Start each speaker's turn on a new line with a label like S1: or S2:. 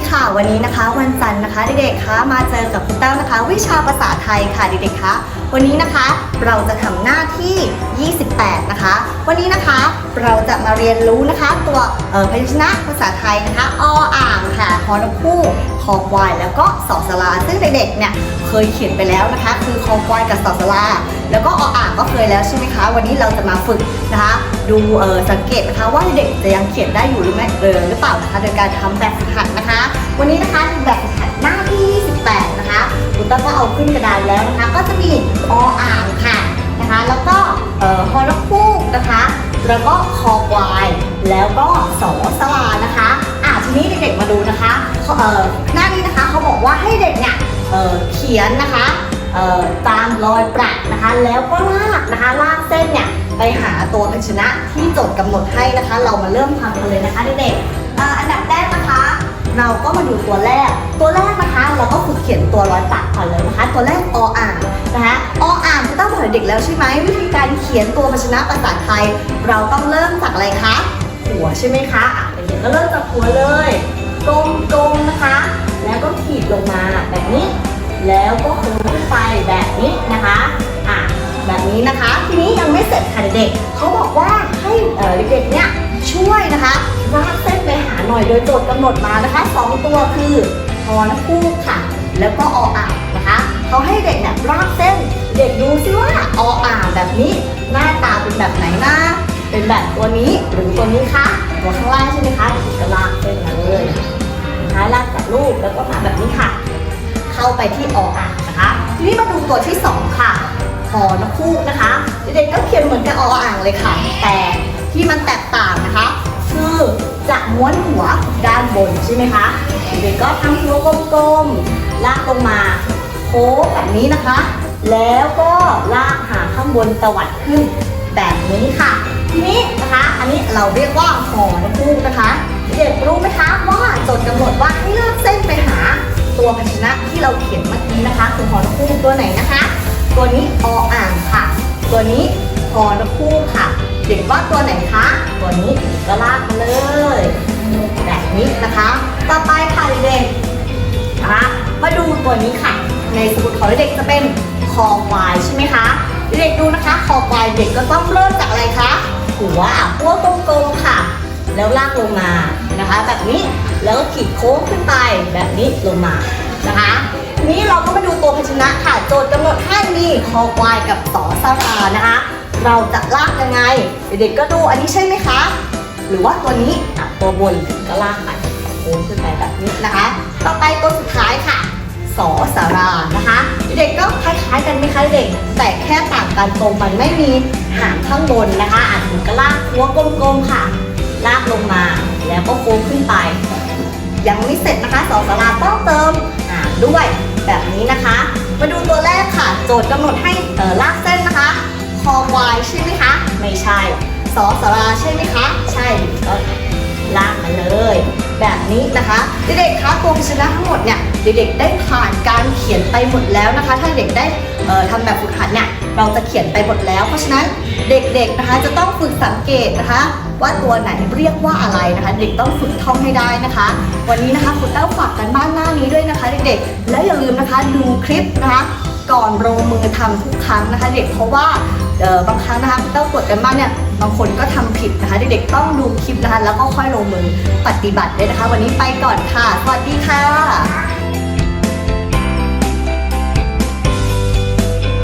S1: ีค่ะ วันนี้นะคะ วันจันทร์นะคะเด็กๆคะมาเจอกับคุณเต้านะคะ วิชาภาษาไทยค่ะเด็กๆคะวันนี้นะคะเราจะทำหน้าที่ 28 นะคะ วันนี้นะคะเราจะมาเรียนรู้นะคะ ตัวเอ่อพยัญชนะภาษาไทยนะคะออ่าง ค่ะฮอนกคู่คอควายแล้วก็สอสลา ซึ่งเด็กๆเนี่ยเคยเขียนไปแล้วนะคะ คือคอควายกับสอสลา แล้วก็ออ่างก็เคยแล้วใช่ไหมคะ วันนี้เราจะมาฝึกนะคะ ดูเออสังเกตนะคะว่าเด็กจะยังเขียนได้อยู่หรือไม่เออหรือเปล่านะคะ โดยการทำแบบฝึกหัดนะคะ วันนี้นะคะแบบฝึกหัดหน้าที่28นะคะคุณต้นก็เอาขึ้นกระดานแล้วนะคะ ก็จะมีออ่างค่ะนะคะ แล้วก็เออฮอนกคูกนะคะ แล้วก็คอควายแล้วก็สอสลา นี้เด็กๆมาดูนะคะเอ่อหน้านี้นะคะเขาบอกว่าให้เด็กเนี่ยเอ่อเขียนนะคะเอ่อตามรอยประนะคะ แล้วก็ลากนะคะลากเส้นเนี่ยไปหาตัวพยัญชนะที่โจทย์กำหนดให้นะคะ เรามาเริ่มทำกันเลยนะคะเด็กๆอะอันดับแรกนะคะ เราก็มาดูตัวแรก ตัวแรกนะคะเราก็ฝึกเขียนตัวรอยปักก่อนเลยนะคะ ตัวแรกออ่างนะคะออ่างจะต้องบอกเด็กแล้วใช่ไหมวิธีการเขียนตัวพยัญชนะภาษาไทย เราต้องเริ่มจากอะไรคะหัวใช่ไหมคะ ก็เริ่มจากหัวเลยกลมๆนะคะ แล้วก็ขีดลงมาแบบนี้ แล้วก็โค้งขึ้นไปแบบนี้นะคะอะแบบนี้นะคะ ทีนี้ยังไม่เสร็จค่ะเด็กๆเขาบอกว่าให้เด็กๆเนี่ยช่วยนะคะลากเส้นไปหาหน่อยโดยโจทย์กำหนดมานะคะสองตัวคือฮอนคู่ค่ะ แล้วก็ออ่างนะคะเขาให้เด็กเนี่ยลากเส้น เด็กดูซิว่าออ่างแบบนี้ หน้าตาเป็นแบบไหนนะ เป็นแบบตัวนี้หรือตัวนี้คะตัวข้างล่างใช่ไหมคะก็ลากเส้นมาเลยนะคะลากจากรูปแล้วก็มาแบบนี้ค่ะ เข้าไปที่ออกอ่างนะคะ ทีนี้มาดูตัวที่ 2 ค่ะหอนกคู่นะคะเด็กๆก็เขียนเหมือนกับออ่างเลยค่ะ แต่ที่มันแตกต่างนะคะ คือจะม้วนหัวด้านบนใช่ไหมคะเด็กๆก็ทำหัวกลมๆลากลงมาโค้งแบบนี้นะคะ แล้วก็ลากหาข้างบนตวัดขึ้นแบบนี้ค่ะ ทีนี้นะคะ อันนี้เราเรียกว่าหอนกคู่นะคะ เด็กรู้ไหมคะว่าโจทย์กำหนดว่าให้เลากเส้นไปหาตัวพยัญชนะที่เราเขียนเมื่อกี้นะคะ คือฮอนกคู่ตัวไหนนะคะ ตัวนี้ออ่างค่ะ ตัวนี้ฮอนกคู่ค่ะ เด็กว่าตัวไหนคะ ตัวนี้ก็ลากมาเลย แบบนี้นะคะ ต่อไปค่ะเด็กๆนะคะมาดูตัวนี้ค่ะ ในสมุดของเด็กจะเป็นคอควายใช่ไหมคะ เด็กดูนะคะ คอควายเด็กก็ต้องเริ่มจากอะไรคะ หัวหัวกลมๆค่ะ แล้วลากลงมานะคะ แบบนี้แล้วก็ขีดโค้งขึ้นไปแบบนี้ลงมานะคะทีนี้เราก็มาดูตัวพยัญชนะค่ะ โจทย์กำหนดให้มีคอควายกับสอสรานะคะ เราจะลากยังไง เด็กๆก็ดูอันนี้ใช่ไหมคะ หรือว่าตัวนี้ตัวบนก็ลากไปโค้งขึ้นไปแบบนี้นะคะ ต่อไปตัวสุดท้ายค่ะ สอสารานะคะ เด็กก็คล้ายๆกันไหมคะเด็ก แต่แค่ต่างกันตรงมันไม่มีหางข้างบนนะคะอาจถึงก็ลากหัวกลมๆค่ะ ลากลงมาแล้วก็โค้งขึ้นไป ยังไม่เสร็จนะคะสอสาราต้องเติมหางด้วยแบบนี้นะคะ มาดูตัวแรกค่ะ โจทย์กำหนดให้ลากเส้นนะคะคอควายใช่ไหมคะ ไม่ใช่สอสาราใช่ไหมคะ ใช่ก็ลากมาเลย แบบนี้นะคะ เด็กๆคะตัวพยัญชนะทั้งหมดเนี่ยเด็กๆได้ผ่านการเขียนไปหมดแล้วนะคะ ถ้าเด็กได้เอ่อทำแบบฝึกหัดเนี่ยเราจะเขียนไปหมดแล้ว เพราะฉะนั้นเด็กๆนะคะจะต้องฝึกสังเกตนะคะ ว่าตัวไหนเรียกว่าอะไรนะคะ เด็กต้องฝึกท่องให้ได้นะคะ วันนี้นะคะคุณเต้าฝากกันบ้านหน้านี้ด้วยนะคะ เด็กๆ และอย่าลืมนะคะดูคลิปนะคะก่อนลงมือทำทุกครั้งนะคะ เด็กเพราะว่า บางครั้งนะคะคุณเต้าตรวจกันบ้านเนี่ยบางคนก็ทำผิดนะคะ เด็กๆต้องดูคลิปนะคะ แล้วก็ค่อยลงมือปฏิบัติเลยนะคะ วันนี้ไปก่อนค่ะ สวัสดีค่ะ